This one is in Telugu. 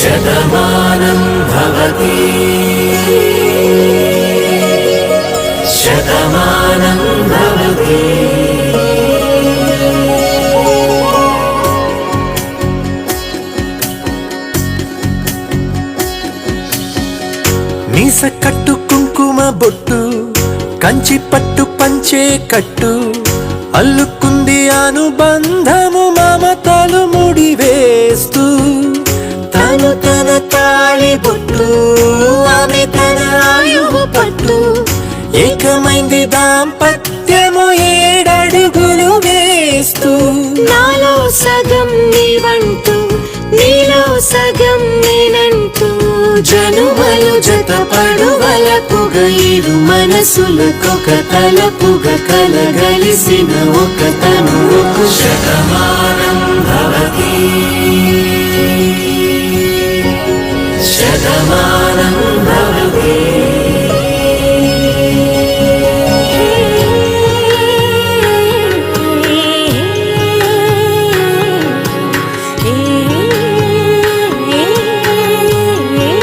శతమానం భవతి శతమానం భవతి మీస కట్టు కుంకుమ బొట్టు కంచి పట్టు పంచే కట్టు అల్లుకుంది అనుబంధము మమతలు ముడివే. తాళి బొట్టు ఆమె తన ఆయువు పట్టు. ఏకమైంది దాంపత్యము ఏడడుగులు వేస్తూ. నాలో సగం నీవంటూ నీలో సగం నేనంటూ జనుమలు జత పడువలపుగ ఇరు మనసులకొక తలపుగ కలగలిసిన ఒక తనువుకు శతమానం శతమానం భవతి